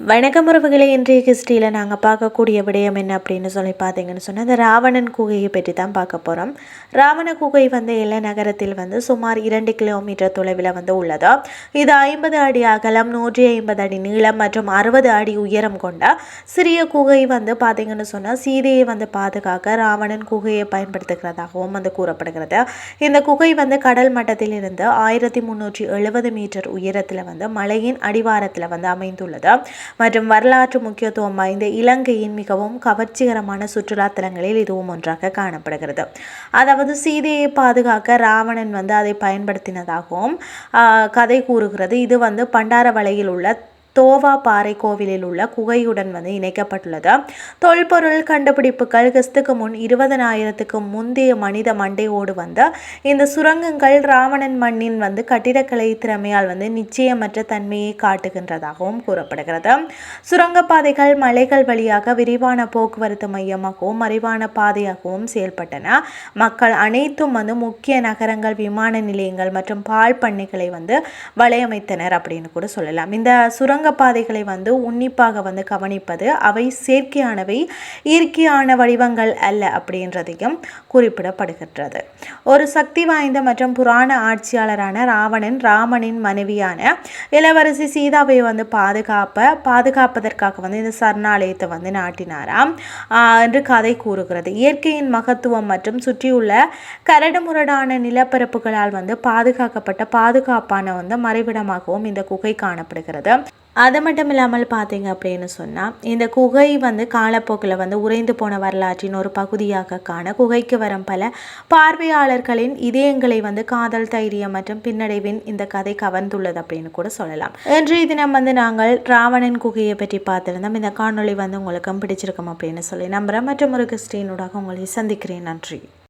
வணக்கம் உறவுகளை இன்றைய கிறிஸ்டியில் நாங்கள் பார்க்கக்கூடிய விடயம் என்ன அப்படின்னு சொல்லி பார்த்தீங்கன்னு சொன்னால் இந்த ராவணன் குகையை பற்றி தான் பார்க்க போகிறோம் ராவண குகை வந்து எல்லை நகரத்தில் வந்து சுமார் இரண்டு கிலோமீட்டர் தொலைவில் வந்து உள்ளது. இது ஐம்பது அடி அகலம் நூற்றி ஐம்பது அடி நீளம் மற்றும் அறுபது அடி உயரம் கொண்ட சிறிய குகை வந்து பார்த்தீங்கன்னு சொன்னால் சீதையை வந்து பாதுகாக்க ராவணன் குகையை பயன்படுத்துகிறதாகவும் வந்து கூறப்படுகிறது. இந்த குகை வந்து கடல் மட்டத்தில் இருந்து ஆயிரத்தி முந்நூற்றி எழுபது மீட்டர் உயரத்தில் வந்து மலையின் அடிவாரத்தில் வந்து அமைந்துள்ளது. மற்றும் வரலாற்று முக்கியத்துவம் வாய்ந்த இலங்கையின் மிகவும் கவர்ச்சிகரமான சுற்றுலா தலங்களில் இதுவும் ஒன்றாக காணப்படுகிறது. அதாவது சீதையை பாதுகாக்க ராவணன் வந்து அதை பயன்படுத்தினதாகவும் ஆஹ், கதை கூறுகிறது. இது வந்து பண்டாரவளையில் உள்ள தோவா பாறை கோவிலில் உள்ள குகையுடன் வந்து இணைக்கப்பட்டுள்ளது. தொல்பொருள் கண்டுபிடிப்புகள் கிறிஸ்துக்கு முன் இருபதனாயிரத்துக்கு முந்தைய மனித மண்டையோடு வந்த இந்த சுரங்கங்கள் ராவணன் மண்ணின் வந்து கட்டிடக்கலை திறமையால் வந்து நிச்சயமற்ற தன்மையை காட்டுகின்றதாகவும் கூறப்படுகிறது. சுரங்கப்பாதைகள் மலைகள் வழியாக விரிவான போக்குவரத்து மையமாகவும் மறைவான பாதையாகவும் செயல்பட்டன. மக்கள் அனைத்தும் வந்து முக்கிய நகரங்கள் விமான நிலையங்கள் மற்றும் பால் பண்ணைகளை வந்து வலையமைத்தனர் அப்படின்னு கூட சொல்லலாம். இந்த சுரங்க சுரங்கப்பாதைகளை வந்து உன்னிப்பாக வந்து கவனிப்பது அவை செயற்கையானவை இயற்கையான வடிவங்கள் அல்ல அப்படின்றதையும் குறிப்பிடப்படுகின்றது. ஒரு சக்தி வாய்ந்த மற்றும் புராண ஆட்சியாளரான ராவணன் ராமனின் மனைவியான இளவரசி சீதாவை வந்து பாதுகாப்ப பாதுகாப்பதற்காக வந்து இந்த சரணாலயத்தை வந்து நாட்டினாராம் ஆஹ் என்று கதை கூறுகிறது. இயற்கையின் மகத்துவம் மற்றும் சுற்றியுள்ள கரடுமுரடான நிலப்பரப்புகளால் வந்து பாதுகாக்கப்பட்ட பாதுகாப்பான வந்து மறைவிடமாகவும் இந்த குகை காணப்படுகிறது. அது மட்டும் இல்லாமல் பார்த்தீங்க அப்படின்னு சொன்னால் இந்த குகை வந்து காலப்போக்கில் வந்து உறைந்து போன வரலாற்றின் ஒரு பகுதியாக காண குகைக்கு வரும் பல பார்வையாளர்களின் இதயங்களை வந்து காதல் தைரியம் மற்றும் பின்னடைவின் இந்த கதை கவர்ந்துள்ளது அப்படின்னு கூட சொல்லலாம். இன்றைய தினம் வந்து நாங்கள் ராவணன் குகையை பற்றி பார்த்திருந்தோம். இந்த காணொளி வந்து உங்களுக்கும் பிடிச்சிருக்கும் அப்படின்னு சொல்லி நம்புகிறேன் மற்றும் ஒரு கிறிஸ்டியனோடாக உங்களை சந்திக்கிறேன். நன்றி.